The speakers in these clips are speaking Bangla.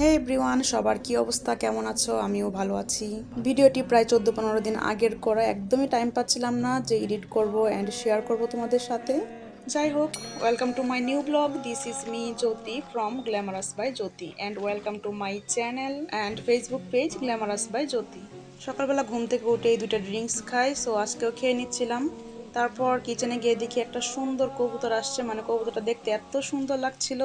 হে এভরিওয়ান, সবার কি অবস্থা? কেমন আছো? আমিও ভালো আছি। ভিডিওটি প্রায় চোদ্দ পনেরো দিন আগের করা, একদমই টাইম পাচ্ছিলাম না যে এডিট করব অ্যান্ড শেয়ার করব তোমাদের সাথে। যাই হোক welcome to my new blog this is me Jyoti from glamorous by Jyoti and welcome to my channel and Facebook page glamorous by Jyoti সকালবেলা ঘুম থেকে উঠে এই দুটো ড্রিঙ্কস খাই সো আজকেও খেয়ে নিচ্ছিলাম। তারপর কিচেনে গিয়ে দেখি একটা সুন্দর কবুতর আসছে। মানে কবুতরটা দেখতে এত সুন্দর লাগছিল।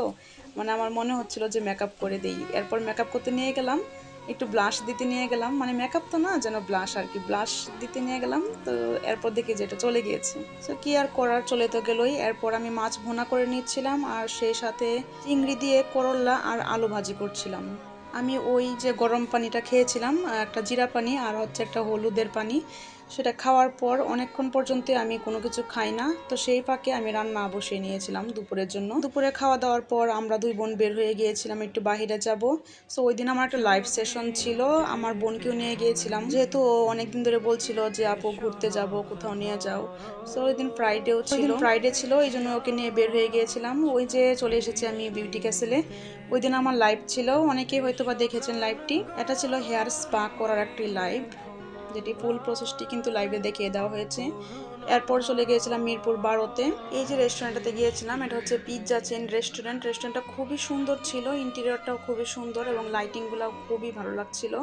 মানে আমার মনে হচ্ছিল যে মেকআপ করে দেই। এরপর মেকআপ করতে নিয়ে গেলাম। একটু ব্লাশ দিতে নিয়ে গেলাম। মানে মেকআপ তো না, যেন ব্লাশ আর কি। ব্লাশ দিতে নিয়ে গেলাম। তো এরপর দেখি যে এটা চলে গিয়েছে। তো কি আর করার, চলে তো গেলই। এরপর আমি মাছ ভুনা করে নিচ্ছিলাম আর সেই সাথে চিংড়ি দিয়ে করল্লা আর আলু ভাজি করছিলাম। আমি ওই যে গরম পানিটা খেয়েছিলাম, একটা জিরা পানি আর হচ্ছে একটা হলুদের পানি। সেটা খাওয়ার পর অনেকক্ষণ পর্যন্ত আমি কোনো কিছু খাই না। তো সেই ফাঁকে আমি রান্না বসিয়ে নিয়েছিলাম দুপুরের জন্য। দুপুরে খাওয়া দাওয়ার পর আমরা দুই বোন বের হয়ে গিয়েছিলাম একটু বাহিরে যাব। সো ওই দিন আমার একটা লাইভ সেশন ছিল। আমার বোনকেও নিয়ে গিয়েছিলাম। যেহেতু ও অনেকদিন ধরে বলছিল যে আপু ঘুরতে যাব কোথাও নিয়ে যাও। সো ওই দিন ফ্রাইডেও ছিল। ফ্রাইডে ছিল এই জন্য ওকে নিয়ে বের হয়ে গিয়েছিলাম। ওই যে চলে এসেছি আমি বিউটি ক্যাসেলে ওই দিন আমার লাইভ ছিল। অনেকেই হয়তো বা দেখেছেন লাইভটি এটা ছিল হেয়ার স্পা করার একটি লাইভ যেটি ফুল প্রসেসটি কিন্তু লাইভে দেখিয়ে দেওয়া হয়েছে। এরপর চলে গিয়েছিলাম মিরপুর বারোতে। এই যে রেস্টুরেন্টটাতে গিয়েছিলাম, এটা হচ্ছে পিৎজা চেন রেস্টুরেন্ট রেস্টুরেন্টটা খুবই সুন্দর ছিল ইন্টেরিয়রটাও খুবই সুন্দর এবং লাইটিংগুলো খুবই ভালো লাগছিল।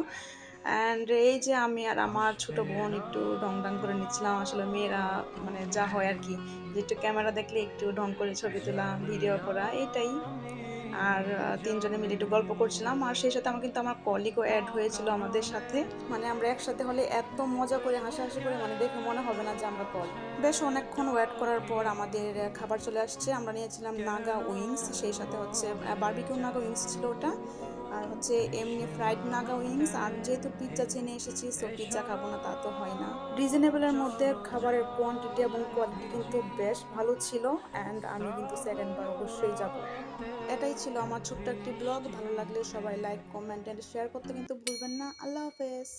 অ্যান্ড এই যে আমি আর আমার ছোট বোন একটু ঢং ঢং করে নিচ্ছিলাম, আসলে মেয়েরা মানে যা হয় আর কি। যে একটু ক্যামেরা দেখলে একটু ঢং করে ছবি তোলা ভিডিও করা, এটাই। আর তিনজনে মিলে একটু গল্প করছিলাম। আর সেই সাথে আমার কিন্তু আমার কলিগও অ্যাড হয়েছিল আমাদের সাথে। মানে আমরা একসাথে হলে এত মজা করে, হাসাহাসি করে মানে দেখে মনে হবে না যে আমরা কল বেশ অনেকক্ষণ ওয়েট করার পর আমাদের খাবার চলে আসছে। আমরা নিয়েছিলাম নাগা উইংস সেই সাথে হচ্ছে বার্বিকিউ নাগা উইংস ছিল ওটা। আর হচ্ছে এমনি ফ্রাইড নাগা উইংস আর যেহেতু পিৎজা চেনে এসেছি সো পিৎজা খাব না, তা তো হয় না। রিজনেবলের মধ্যে খাবারের কোয়ান্টিটি এবং কোয়ালিটি কিন্তু বেশ ভালো ছিল অ্যান্ড আমি কিন্তু সেকেন্ড বার অবশ্যই যাব। এটাই ছিল আমার ছোট্ট একটি ব্লগ ভালো লাগলে সবাই লাইক কমেন্ট অ্যান্ড শেয়ার করতে কিন্তু ভুলবেন না। আল্লাহ হাফেজ।